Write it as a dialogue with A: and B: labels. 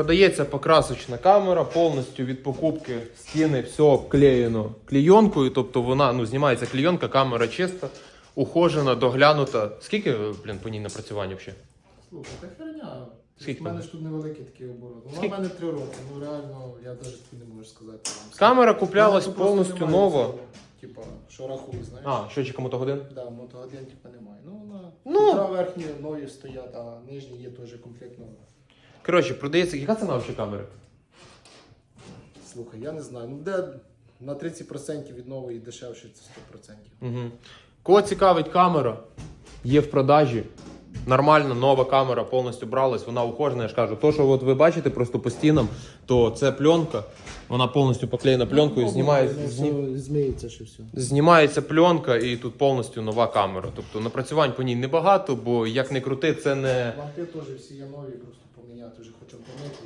A: Продається покрасочна камера, повністю від покупки стіни все обклеєно клейонкою. Тобто вона ну, знімається клейонка, камера чиста, ухожена, доглянута. Скільки, блін, по ній напрацювання взагалі?
B: Слухай, та херня.
A: Скільки
B: У мене ж тут невеликий такий оборот. Вона
A: Скільки?
B: в мене три роки. Ну реально, я навіть тобі не можу сказати. вам.
A: Камера куплялась
B: мене тут просто
A: повністю
B: немає
A: нова.
B: цього, Типа, що рахуй, знаєш?
A: А, щотчика мотогодин?
B: Да, мотогодин типа немає. Ну, вона
A: Ну.
B: верхні нові стоять, а нижні є теж комплектно.
A: Коротше, продається. Яка ціна взагалі камери?
B: Слухай, я не знаю. Ну де на 30% від нової дешевше це 100%.
A: Угу. Кого цікавить камера, є в продажі. Нормальна нова камера повністю бралась, вона ухожена, я ж кажу. То, що от ви бачите просто по стінам, то це пленка. Вона повністю поклеєна пленкою,
B: Ну,
A: знімає, зні-
B: Зміється ще все.
A: знімається пленка і тут повністю нова камера. Тобто напрацювань по ній небагато, бо як не крути, це не.
B: Лампи теж всі є нові, просто поміняти вже хочемо помити.